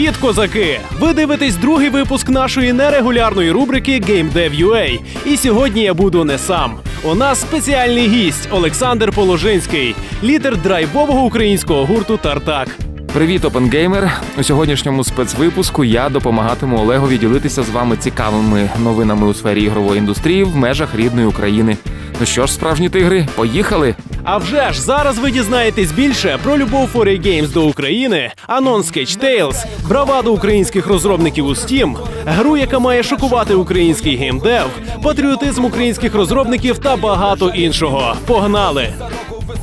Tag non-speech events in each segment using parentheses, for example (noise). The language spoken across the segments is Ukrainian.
Привіт, козаки! Ви дивитесь другий випуск нашої нерегулярної рубрики Game Dev UA. І сьогодні я буду не сам. У нас спеціальний гість Олександр Положинський, лідер драйвового українського гурту Тартак. Привіт, опенгеймер! У сьогоднішньому спецвипуску я допомагатиму Олегові ділитися з вами цікавими новинами у сфері ігрової індустрії в межах рідної України. Ну що ж, справжні тигри, поїхали! А вже ж зараз ви дізнаєтесь більше про любов 4A Games до України, анонс Sketch Tales, браваду українських розробників у Steam, гру, яка має шокувати український геймдев, патріотизм українських розробників та багато іншого. Погнали!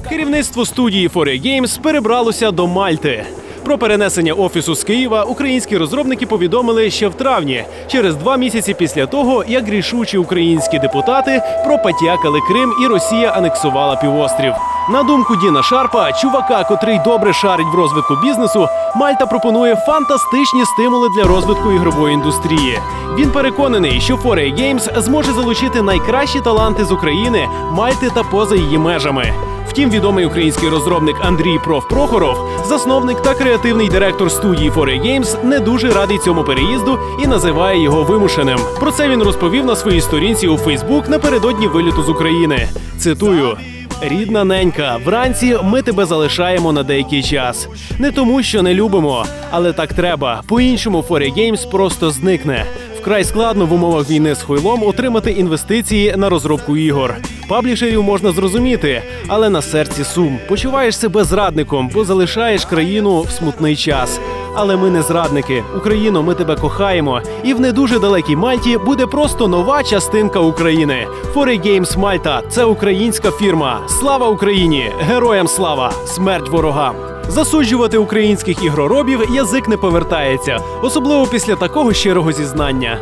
Керівництво студії 4A Games перебралося до Мальти. Про перенесення офісу з Києва українські розробники повідомили ще в травні, через два місяці після того, як рішучі українські депутати пропотякали Крим і Росія анексувала півострів. На думку Діна Шарпа, чувака, котрий добре шарить в розвитку бізнесу, Мальта пропонує фантастичні стимули для розвитку ігрової індустрії. Він переконаний, що 4A Games зможе залучити найкращі таланти з України, Мальти та поза її межами. Втім, відомий український розробник Андрій Проф Прохоров, засновник та креативний директор студії 4A Games, не дуже радий цьому переїзду і називає його вимушеним. Про це він розповів на своїй сторінці у Фейсбук напередодні виліту з України. Цитую. Рідна ненька, вранці ми тебе залишаємо на деякий час. Не тому, що не любимо, але так треба. По-іншому 4A Games просто зникне. Вкрай складно в умовах війни з хуйлом отримати інвестиції на розробку ігор. Паблішерів можна зрозуміти, але на серці сум. Почуваєш себе зрадником, бо залишаєш країну в смутний час. Але ми не зрадники. Україно, ми тебе кохаємо. І в не дуже далекій Мальті буде просто нова частинка України. 4A Games Мальта це українська фірма. Слава Україні! Героям слава! Смерть ворогам! Засуджувати українських ігроробів язик не повертається, особливо після такого щирого зізнання.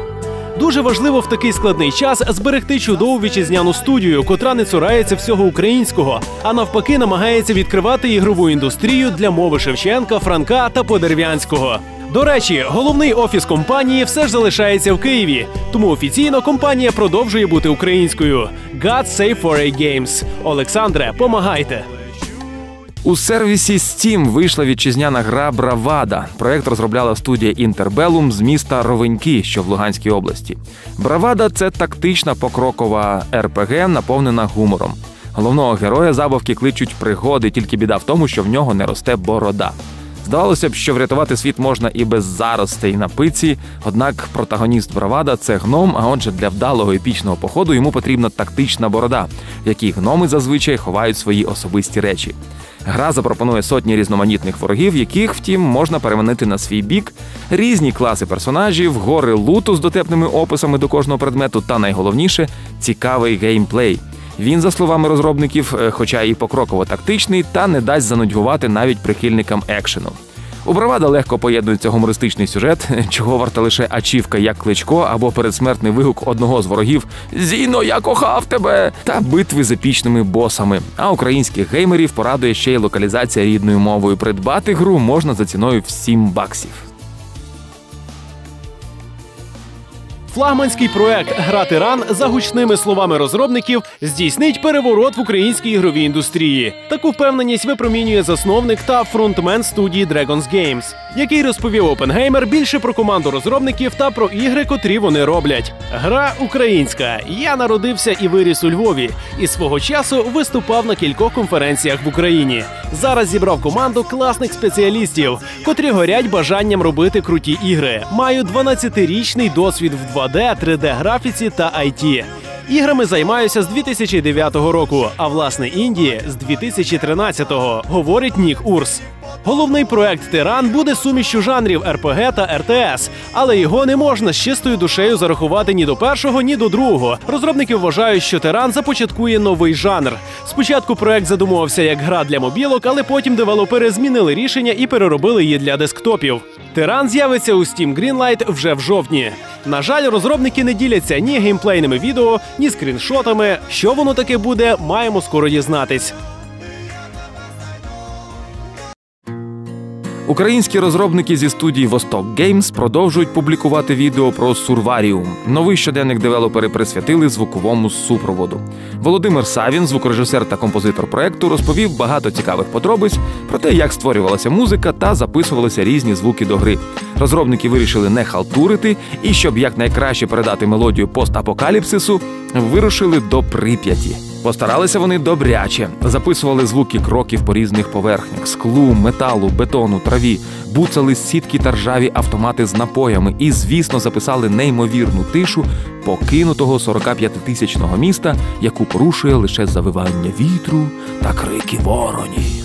Дуже важливо в такий складний час зберегти чудову вітчизняну студію, котра не цурається всього українського, а навпаки, намагається відкривати ігрову індустрію для мови Шевченка, Франка та Подерв'янського. До речі, головний офіс компанії все ж залишається в Києві, тому офіційно компанія продовжує бути українською. God save 4A Games. Олександре, помагайте! У сервісі Steam вийшла вітчизняна гра Бравада. Проект розробляла студія Interbellum з міста Ровеньки, що в Луганській області. Бравада це тактична покрокова РПГ, наповнена гумором. Головного героя забавки кличуть пригоди, тільки біда в тому, що в нього не росте борода. Здавалося б, що врятувати світ можна і без заростей на пиці. Однак протагоніст Бравада це гном. А отже, для вдалого епічного походу йому потрібна тактична борода, в якій гноми зазвичай ховають свої особисті речі. Гра запропонує сотні різноманітних ворогів, яких, втім, можна переманити на свій бік, різні класи персонажів, гори луту з дотепними описами до кожного предмету, та найголовніше цікавий геймплей. Він, за словами розробників, е, хоча і покроково тактичний, та не дасть занудьгувати навіть прихильникам екшену. У Бравада легко поєднується гумористичний сюжет, (laughs) чого варта лише ачівка як кличко або передсмертний вигук одного з ворогів Зіно, я кохав тебе! та битви з епічними босами. А українських геймерів порадує ще й локалізація рідною мовою. Придбати гру можна за ціною в 7 баксів. Флагманський проект Гра Тиран за гучними словами розробників здійснить переворот в українській ігровій індустрії. Таку впевненість випромінює засновник та фронтмен студії Dragons Games, який розповів Опенгеймер більше про команду розробників та про ігри, котрі вони роблять. Гра українська. Я народився і виріс у Львові, і свого часу виступав на кількох конференціях в Україні. Зараз зібрав команду класних спеціалістів, котрі горять бажанням робити круті ігри. Маю 12-річний досвід в 2D, 3D графіці та IT. Іграми займаюся з 2009 року, а власне Індії з 2013-го, говорить Нік Урс. Головний проект Тиран буде сумішчю жанрів РПГ та РТС, але його не можна з чистою душею зарахувати ні до першого, ні до другого. Розробники вважають, що Тиран започаткує новий жанр. Спочатку проект задумувався як гра для мобілок, але потім девелопери змінили рішення і переробили її для десктопів. Тиран з'явиться у Steam Greenlight вже в жовтні. На жаль, розробники не діляться ні геймплейними відео, ні скріншотами. Що воно таке буде, маємо скоро дізнатись. Українські розробники зі студії Восток Геймс продовжують публікувати відео про Сурваріум. Новий щоденник девелопери присвятили звуковому супроводу. Володимир Савін, звукорежисер та композитор проекту, розповів багато цікавих подробиць про те, як створювалася музика та записувалися різні звуки до гри. Розробники вирішили не халтурити і, щоб якнайкраще передати мелодію постапокаліпсису, вирушили до Прип'яті. Постаралися вони добряче, записували звуки кроків по різних поверхнях, склу, металу, бетону, траві, буцали сітки та ржаві автомати з напоями. І, звісно, записали неймовірну тишу покинутого 45-тисячного міста, яку порушує лише завивання вітру та крики воронів.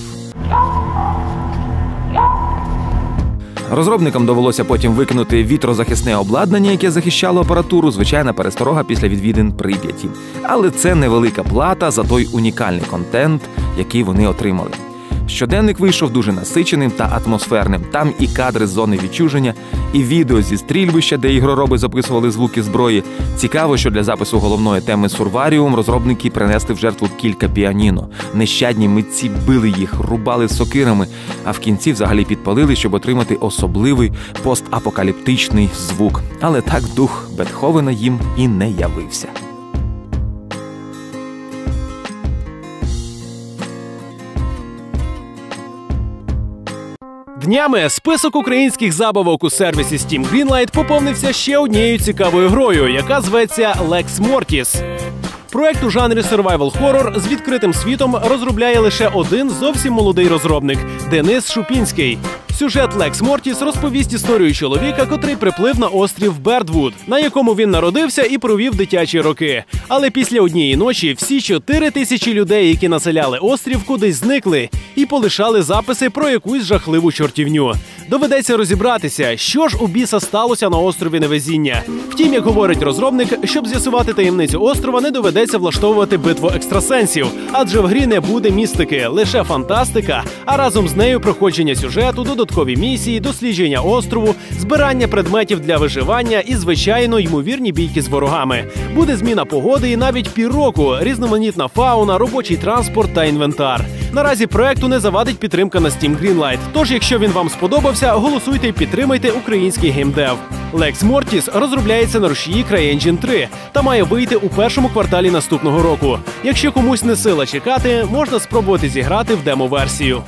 Розробникам довелося потім викинути вітрозахисне обладнання, яке захищало апаратуру, звичайна пересторога після відвідин Прип'яті. Але це невелика плата за той унікальний контент, який вони отримали. Щоденник вийшов дуже насиченим та атмосферним. Там і кадри з зони відчуження, і відео зі стрільбища, де ігророби записували звуки зброї. Цікаво, що для запису головної теми Сурваріум розробники принесли в жертву кілька піаніно. Нещадні митці били їх, рубали сокирами, а в кінці взагалі підпалили, щоб отримати особливий постапокаліптичний звук. Але так дух Бетховена їм і не явився. Днями список українських забавок у сервісі Steam Greenlight поповнився ще однією цікавою грою, яка зветься Lex Mortis. Проект у жанрі survival horror з відкритим світом розробляє лише один зовсім молодий розробник Денис Шупінський. Сюжет Лекс Мортіс розповість історію чоловіка, котрий приплив на острів Бердвуд, на якому він народився і провів дитячі роки. Але після однієї ночі всі чотири тисячі людей, які населяли острів, кудись зникли і полишали записи про якусь жахливу чортівню. Доведеться розібратися, що ж у біса сталося на острові Невезіння. Втім, як говорить розробник, щоб з'ясувати таємницю острова, не доведеться влаштовувати битву екстрасенсів, адже в грі не буде містики, лише фантастика, а разом з нею проходження сюжету, додаткові місії, дослідження острову, збирання предметів для виживання і, звичайно, ймовірні бійки з ворогами. Буде зміна погоди і навіть півроку, різноманітна фауна, робочий транспорт та інвентар. Наразі проекту не завадить підтримка на Steam Greenlight. Тож, якщо він вам сподобався, голосуйте і підтримайте український геймдев. Lex Mortis розробляється на рушії CryEngine 3 та має вийти у першому кварталі наступного року. Якщо комусь не сила чекати, можна спробувати зіграти в демо-версію.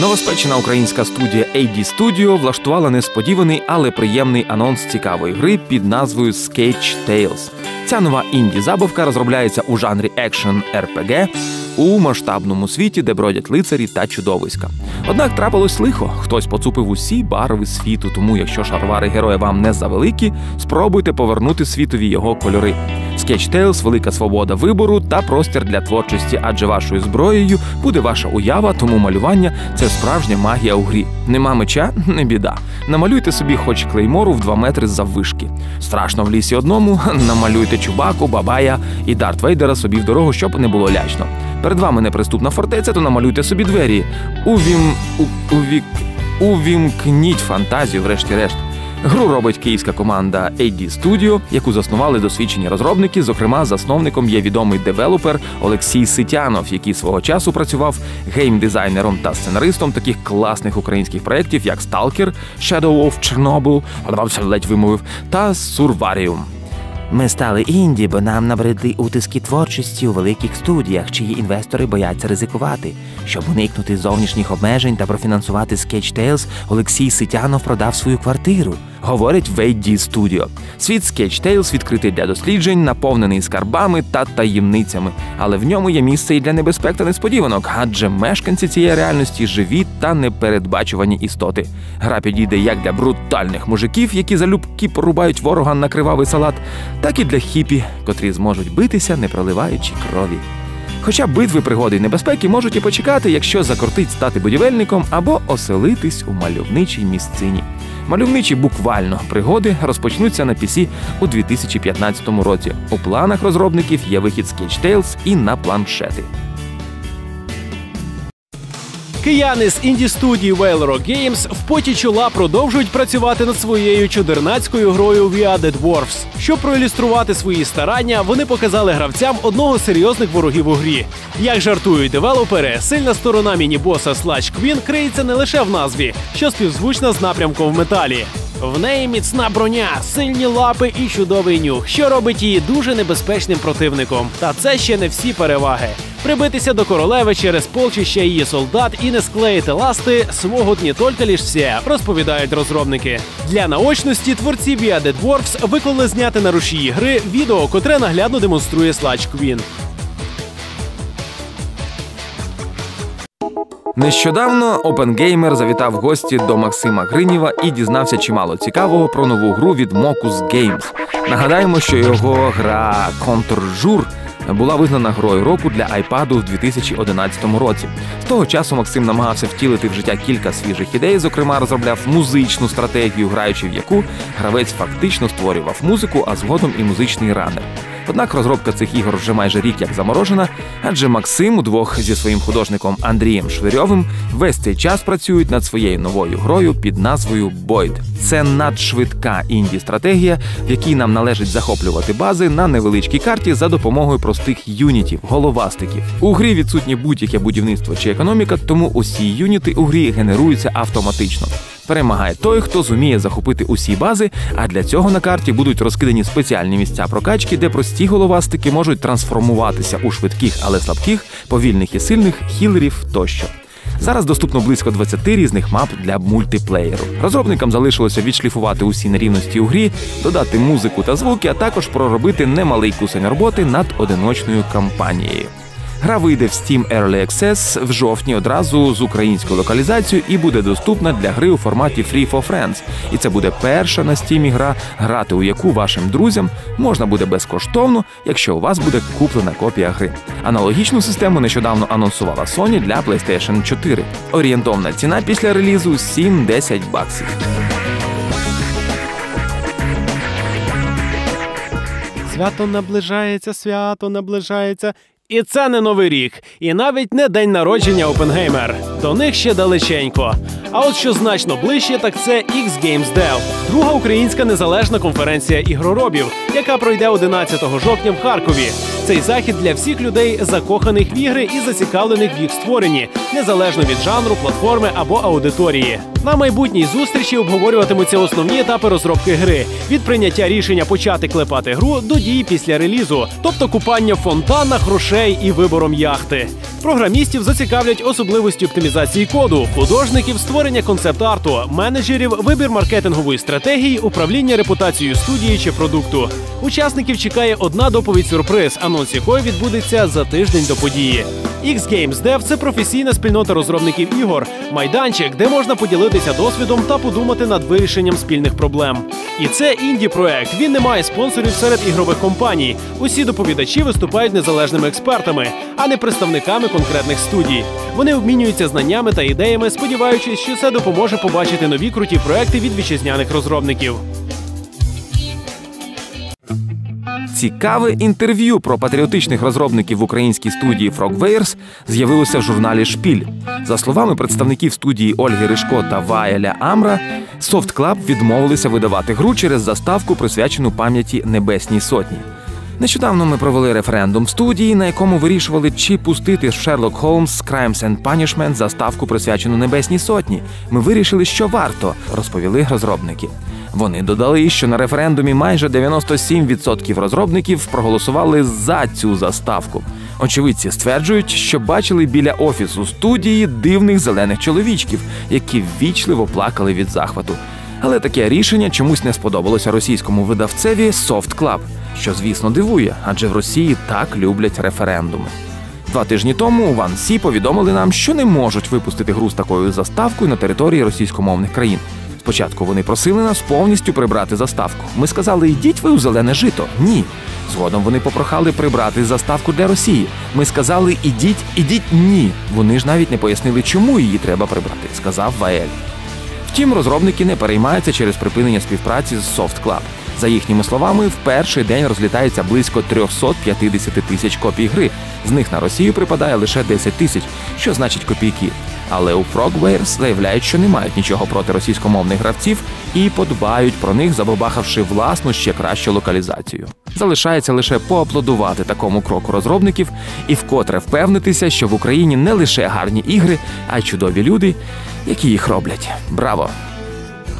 Новоспечена українська студія AD Studio влаштувала несподіваний, але приємний анонс цікавої гри під назвою Sketch Tales. Ця нова інді забавка розробляється у жанрі екшен RPG у масштабному світі, де бродять лицарі та чудовиська. Однак трапилось лихо. Хтось поцупив усі барви світу. Тому, якщо шарвари героя вам не завеликі, спробуйте повернути світові його кольори. Sketch Tales – велика свобода вибору та простір для творчості, адже вашою зброєю буде ваша уява, тому малювання це справжня магія у грі. Нема меча, не біда. Намалюйте собі хоч клеймору в 2 метри заввишки. Страшно в лісі одному, намалюйте чубаку, бабая і Дарт Вейдера собі в дорогу, щоб не було лячно. Перед вами неприступна фортеця, то намалюйте собі двері. Увім... У... Увік... Увімкніть фантазію, врешті-решт. Гру робить київська команда AD Studio, яку заснували досвідчені розробники. Зокрема, засновником є відомий девелопер Олексій Ситянов, який свого часу працював геймдизайнером та сценаристом таких класних українських проєктів, як Stalker, Shadow of Chernobyl, ледь вимовив, та Survarium. Ми стали інді, бо нам набридли утиски творчості у великих студіях, чиї інвестори бояться ризикувати. Щоб уникнути зовнішніх обмежень та профінансувати Sketch Tales, Олексій Ситянов продав свою квартиру. Говорить в AD Studio. Світ Sketch Tales відкритий для досліджень, наповнений скарбами та таємницями, але в ньому є місце і для небезпек та несподіванок, адже мешканці цієї реальності живі та непередбачувані істоти. Гра підійде як для брутальних мужиків, які залюбки порубають ворога на кривавий салат, так і для хіпі, котрі зможуть битися, не проливаючи крові. Хоча битви, пригоди і небезпеки можуть і почекати, якщо закортить стати будівельником або оселитись у мальовничій місцині. Мальовничі буквально пригоди розпочнуться на PC у 2015 році. У планах розробників є вихід з Tales і на планшети. Кияни з інді студії Whale Games в поті чола продовжують працювати над своєю чудернацькою грою We Are The Dwarfs. Щоб проілюструвати свої старання, вони показали гравцям одного з серйозних ворогів у грі. Як жартують девелопери, сильна сторона міні-боса Sludge Queen криється не лише в назві, що співзвучна з напрямком в металі. В неї міцна броня, сильні лапи і чудовий нюх, що робить її дуже небезпечним противником. Та це ще не всі переваги. Прибитися до королеви через полчища її солдат і не склеїти ласти смогут не тільки лиш всі, розповідають розробники. Для наочності творці Via The Dwarfs виклали зняти на рушії гри відео, котре наглядно демонструє Sludge Queen. Нещодавно OpenGamer завітав в гості до Максима Гриніва і дізнався чимало цікавого про нову гру від Mocus Games. Нагадаємо, що його гра Contrjure була визнана грою року для iPad у 2011 році. З того часу Максим намагався втілити в життя кілька свіжих ідей, зокрема, розробляв музичну стратегію, граючи в яку гравець фактично створював музику, а згодом і музичний ранер. Однак розробка цих ігор вже майже рік як заморожена, адже Максим удвох зі своїм художником Андрієм Швирьовим весь цей час працюють над своєю новою грою під назвою Бойд. Це надшвидка інді-стратегія, в якій нам належить захоплювати бази на невеличкій карті за допомогою простих юнітів, головастиків. У грі відсутнє будь-яке будівництво чи економіка, тому усі юніти у грі генеруються автоматично. Перемагає той, хто зуміє захопити усі бази, а для цього на карті будуть розкидані спеціальні місця прокачки, де прості головастики можуть трансформуватися у швидких, але слабких, повільних і сильних хілерів тощо. Зараз доступно близько 20 різних мап для мультиплеєру. Розробникам залишилося відшліфувати усі нерівності у грі, додати музику та звуки, а також проробити немалий кусень роботи над одиночною кампанією. Гра вийде в Steam Early Access в жовтні одразу з українською локалізацією і буде доступна для гри у форматі Free for Friends. І це буде перша на Steam гра, грати у яку вашим друзям можна буде безкоштовно, якщо у вас буде куплена копія гри. Аналогічну систему нещодавно анонсувала Sony для PlayStation 4. Орієнтовна ціна після релізу 7-10 баксів. Свято наближається, свято наближається. І це не новий рік, і навіть не день народження Опенгеймер. До них ще далеченько. А от що значно ближче, так це X Games Dev, друга українська незалежна конференція ігроробів, яка пройде 11 жовтня в Харкові. Цей захід для всіх людей, закоханих в ігри і зацікавлених в їх створенні, незалежно від жанру, платформи або аудиторії. На майбутній зустрічі обговорюватимуться основні етапи розробки гри від прийняття рішення почати клепати гру до дії після релізу, тобто купання в фонтанах, грошей і вибором яхти. Програмістів зацікавлять особливості оптимізації коду, художників створення концепт-арту, менеджерів, вибір маркетингової стратегії, управління репутацією студії чи продукту. Учасників чекає одна доповідь сюрприз, анонс якої відбудеться за тиждень до події. X Games Dev – це професійна спільнота розробників ігор, майданчик, де можна поділитися досвідом та подумати над вирішенням спільних проблем. І це інді проект. Він не має спонсорів серед ігрових компаній. Усі доповідачі виступають незалежними експертами, а не представниками конкретних студій. Вони обмінюються знаннями та ідеями, сподіваючись, що це допоможе побачити нові круті проекти від вітчизняних розробників. Цікаве інтерв'ю про патріотичних розробників в українській студії Frogwares з'явилося в журналі Шпіль. За словами представників студії Ольги Ришко та Ваєля Амра, Soft Club відмовилися видавати гру через заставку, присвячену пам'яті Небесній Сотні. Нещодавно ми провели референдум в студії, на якому вирішували, чи пустити Sherlock Holmes Crimes and Punishment заставку, присвячену Небесній Сотні. Ми вирішили, що варто, розповіли розробники. Вони додали, що на референдумі майже 97% розробників проголосували за цю заставку. Очевидці стверджують, що бачили біля офісу студії дивних зелених чоловічків, які ввічливо плакали від захвату. Але таке рішення чомусь не сподобалося російському видавцеві Soft Club, що звісно дивує, адже в Росії так люблять референдуми. Два тижні тому у повідомили нам, що не можуть випустити гру з такою заставкою на території російськомовних країн. Спочатку вони просили нас повністю прибрати заставку. Ми сказали, йдіть ви у зелене жито. Ні. Згодом вони попрохали прибрати заставку для Росії. Ми сказали, ідіть, ідіть, ні. Вони ж навіть не пояснили, чому її треба прибрати, сказав Ваель. Втім, розробники не переймаються через припинення співпраці з Soft Club. За їхніми словами, в перший день розлітається близько 350 тисяч копій гри. З них на Росію припадає лише 10 тисяч, що значить копійки. Але у Frogwares заявляють, що не мають нічого проти російськомовних гравців і подбають про них, забабахавши власну ще кращу локалізацію. Залишається лише поаплодувати такому кроку розробників і вкотре впевнитися, що в Україні не лише гарні ігри, а й чудові люди, які їх роблять. Браво!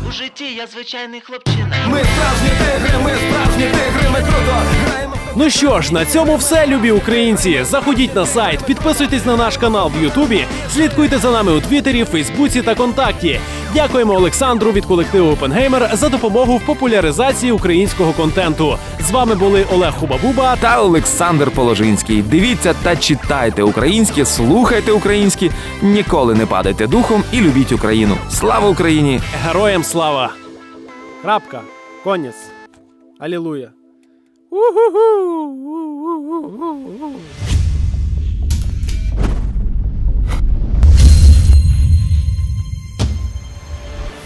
У житті я звичайний хлопчина. Ми справжні тигри, ми справжні тигри, ми круто граємо. Ну що ж, на цьому все, любі українці. Заходіть на сайт, підписуйтесь на наш канал в Ютубі, слідкуйте за нами у Твіттері, Фейсбуці та Контакті. Дякуємо Олександру від колективу OpenGamer за допомогу в популяризації українського контенту. З вами були Олег Хубабуба та та Олександр Положинський. Дивіться та читайте українське, слухайте українське, ніколи не падайте духом і любіть Україну. Слава Україні! Героям слава! Крапка. Конець. Алілуя.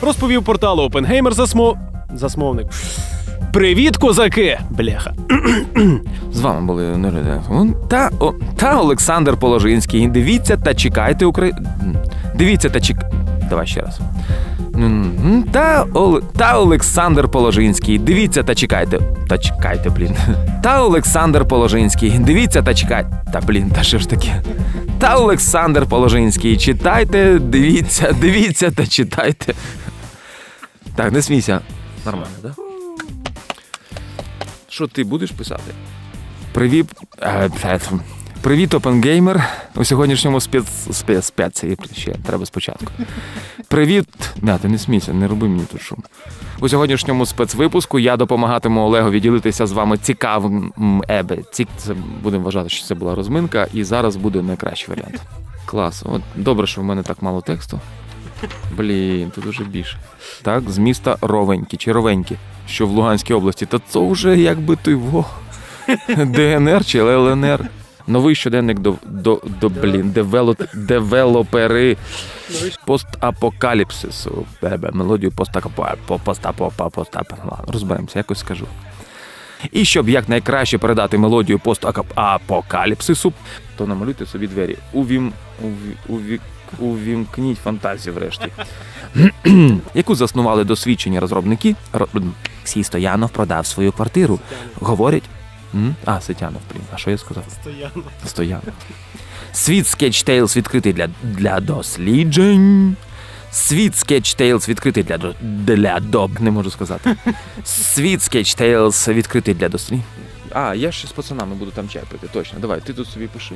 Розповів порталу OpenGamer засмов... засмовник. Привіт, козаки! Бляха. З вами були Нериден та, о, та Олександр Положинський. Дивіться та чекайте Україну. Дивіться та чек... Давай ще раз. Та, Ол... та Олександр Положинський. Дивіться та чекайте. Та чекайте, блін. (laughs) Та Олександр Положинський. Дивіться та чекайте. Та блін, та що ж таке? Та Олександр Положинський. Читайте, дивіться, (laughs) дивіться та читайте. Так, не смійся. Нормально, так? Що ти будеш писати? Привіт. Привіт, OpenGamer. У сьогоднішньому спец... спец... ще треба спочатку. Привіт. Да, ти не смійся, не роби мені тут шум. У сьогоднішньому спецвипуску я допомагатиму Олегу ділитися з вами цікавим ебе. Ці... Це будемо вважати, що це була розминка, і зараз буде найкращий варіант. Клас. От добре, що в мене так мало тексту. Блін, тут уже більше. Так, з міста Ровенькі чи Ровенькі, що в Луганській області. Та це вже якби той во. (laughs) ДНР чи ЛНР. Новий щоденник до, до, до блін, девелоп, девелопери постапокаліпсису. Бебе, мелодію постапо, постапо, постапо. Розберемося, якось скажу. І щоб якнайкраще передати мелодію постапокаліпсису, то намалюйте собі двері. Увім, уві, уві, увімкніть фантазію врешті. (clears throat) яку заснували досвідчені розробники. ро- Олексій Стоянов продав свою квартиру. Говорять, М? А, Сетянов, блін. А що я сказав? Стоянов. Стоянов. Світ Sketch Tales відкритий для, для досліджень. Світ Sketch Tales відкритий для, до- для доб. Не можу сказати. Світ Sketch Tales відкритий для досліджень. А, я ще з пацанами буду там чай пити, точно. Давай, ти тут собі пиши.